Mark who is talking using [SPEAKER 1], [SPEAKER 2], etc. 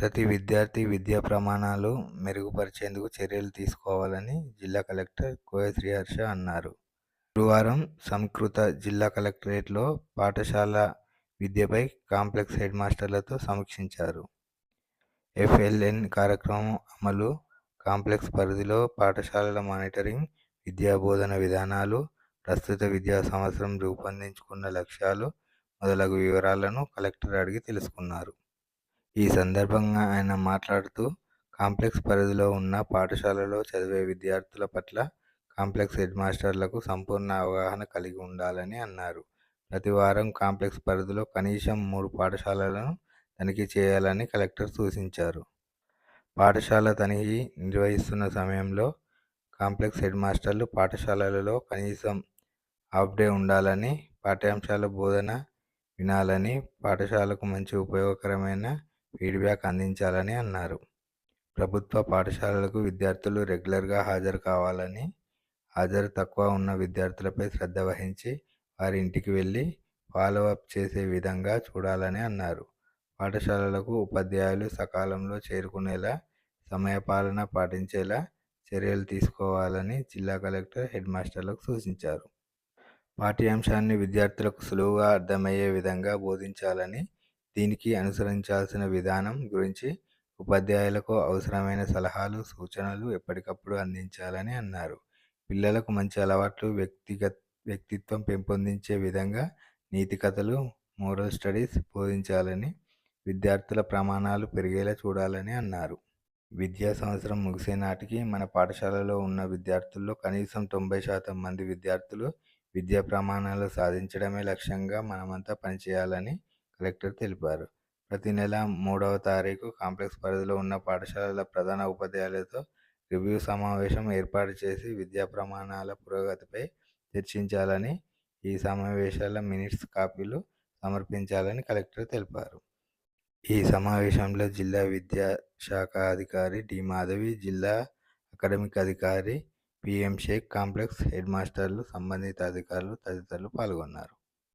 [SPEAKER 1] ప్రతి విద్యార్థి విద్యా ప్రమాణాలు మెరుగుపరిచేందుకు చర్యలు తీసుకోవాలని జిల్లా కలెక్టర్ కోయ శ్రీహర్ష అన్నారు. గురువారం సంస్కృత జిల్లా కలెక్టరేట్లో పాఠశాల విద్యపై కాంప్లెక్స్ హెడ్ మాస్టర్లతో సమీక్షించారు. ఎఫ్ఎల్ఎన్ కార్యక్రమం అమలు కాంప్లెక్స్ పరిధిలో పాఠశాలల మానిటరింగ్ విద్యా బోధన విధానాలు ప్రస్తుత విద్యా సంవత్సరం రూపొందించుకున్న లక్ష్యాలు మొదలగు వివరాలను కలెక్టర్ అడిగి తెలుసుకున్నారు. ఈ సందర్భంగా ఆయన మాట్లాడుతూ కాంప్లెక్స్ పరిధిలో ఉన్న పాఠశాలలో చదివే విద్యార్థుల పట్ల కాంప్లెక్స్ హెడ్ మాస్టర్లకు సంపూర్ణ అవగాహన కలిగి ఉండాలని అన్నారు. ప్రతి వారం కాంప్లెక్స్ పరిధిలో కనీసం మూడు పాఠశాలలను తనిఖీ చేయాలని కలెక్టర్ సూచించారు. పాఠశాల తనిఖీ నిర్వహిస్తున్న సమయంలో కాంప్లెక్స్ హెడ్ మాస్టర్లు పాఠశాలలలో కనీసం హాఫ్ డే ఉండాలని పాఠ్యాంశాల బోధన వినాలని పాఠశాలకు మంచి ఉపయోగకరమైన ఫీడ్బ్యాక్ అందించాలని అన్నారు. ప్రభుత్వ పాఠశాలలకు విద్యార్థులు రెగ్యులర్గా హాజరు కావాలని హాజరు తక్కువ ఉన్న విద్యార్థులపై శ్రద్ధ వహించి వారి ఇంటికి వెళ్ళి ఫాలో అప్ చేసే విధంగా చూడాలని అన్నారు. పాఠశాలలకు ఉపాధ్యాయులు సకాలంలో చేరుకునేలా సమయపాలన పాటించేలా చర్యలు తీసుకోవాలని జిల్లా కలెక్టర్ హెడ్ మాస్టర్లకు సూచించారు. పాఠ్యాంశాన్ని విద్యార్థులకు సులువుగా అర్థమయ్యే విధంగా బోధించాలని దీనికి అనుసరించాల్సిన విధానం గురించి ఉపాధ్యాయులకు అవసరమైన సలహాలు సూచనలు ఎప్పటికప్పుడు అందించాలని అన్నారు. పిల్లలకు మంచి అలవాట్లు వ్యక్తిగత వ్యక్తిత్వం పెంపొందించే విధంగా నీతి కథలు మోరల్ స్టడీస్ బోధించాలని విద్యార్థుల ప్రమాణాలు పెరిగేలా చూడాలని అన్నారు. విద్యా సంవత్సరం ముగిసే నాటికి మన పాఠశాలలో ఉన్న విద్యార్థుల్లో కనీసం తొంభై శాతం మంది విద్యార్థులు విద్యా ప్రమాణాలు సాధించడమే లక్ష్యంగా మనమంతా పనిచేయాలని కలెక్టర్ తెలిపారు. ప్రతి నెల మూడవ తారీఖు కాంప్లెక్స్ పరిధిలో ఉన్న పాఠశాలల ప్రధాన ఉపాధ్యాయులతో రివ్యూ సమావేశం ఏర్పాటు చేసి విద్యా ప్రమాణాల పురోగతిపై చర్చించాలని ఈ సమావేశాల మినిట్స్ కాపీలు సమర్పించాలని కలెక్టర్ తెలిపారు. ఈ సమావేశంలో జిల్లా విద్యా శాఖ అధికారి డి. మాధవి జిల్లా అకాడమిక్ అధికారి పిఎం షేక్ కాంప్లెక్స్ హెడ్ మాస్టర్లు సంబంధిత అధికారులు తదితరులు పాల్గొన్నారు.